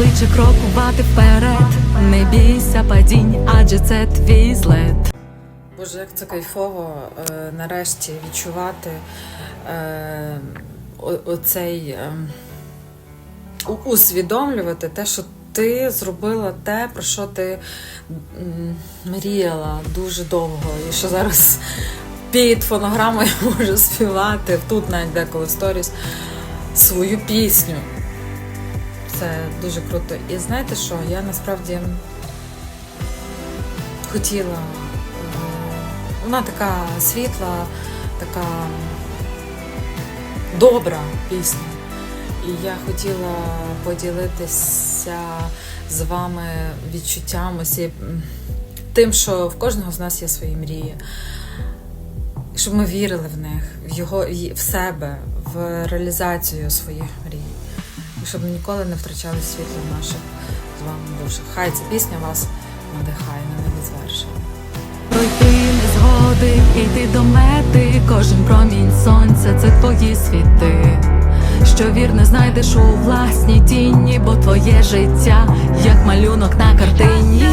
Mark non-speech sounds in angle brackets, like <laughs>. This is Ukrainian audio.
кличе крокувати вперед. Не бійся падінь, адже це твій злет. Боже, як це кайфово е, нарешті відчувати е, оцей е, усвідомлювати те, що ти зробила те, про що ти мріяла дуже довго, і що зараз під фонограмою <laughs> можу співати тут навіть деколи сторіс свою пісню. Це дуже круто. І знаєте що? Я насправді хотіла. е, Вона така світла, така добра пісня. І я хотіла поділитися з вами відчуттями, тим, що в кожного з нас є свої мрії. Щоб ми вірили в них, в його в себе, в реалізацію своїх мрій. Щоб ніколи не втрачали світло в наших з вами душах. Хай ця пісня вас надихає на невізверження. Пройти незгоди, йти до мети, кожен промінь сонця це твої світи. Що вірно знайдеш у власній тіні, бо твоє життя, як малюнок на картині.